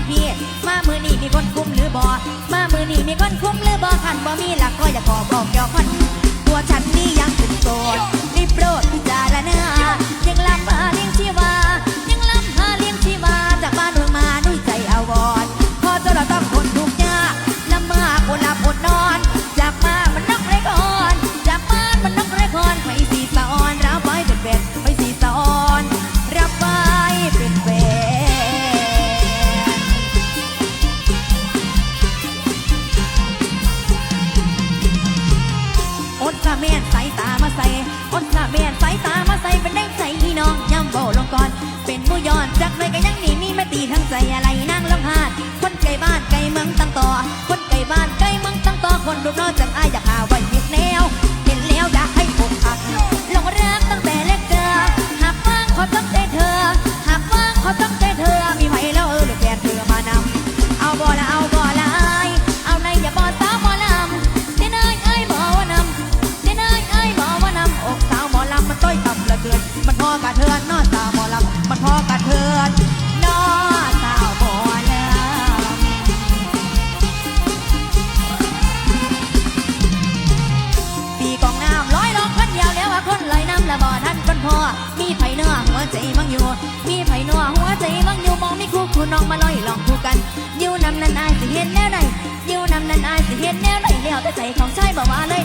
คุพี่ มามือนี่มีคนคุ้มหรือบอมามือนี่มีคนคุ้มหรือบอขันบ่มีหลักก็อย่าขอบอกยอคนตัวฉันนี่ะแม่นสายตามาใส่คนสาแม่นสายตามาใส่เป็นได้ใส่น้องย่ำเบาลงู้น้องมาลอยลองคู่กันยิ้วนำนันอายสิเห็นแนวไหนยิ้วนำนันอายสิเห็นแนวไหนแล้วแต่ใจของชายบอกว่าเลย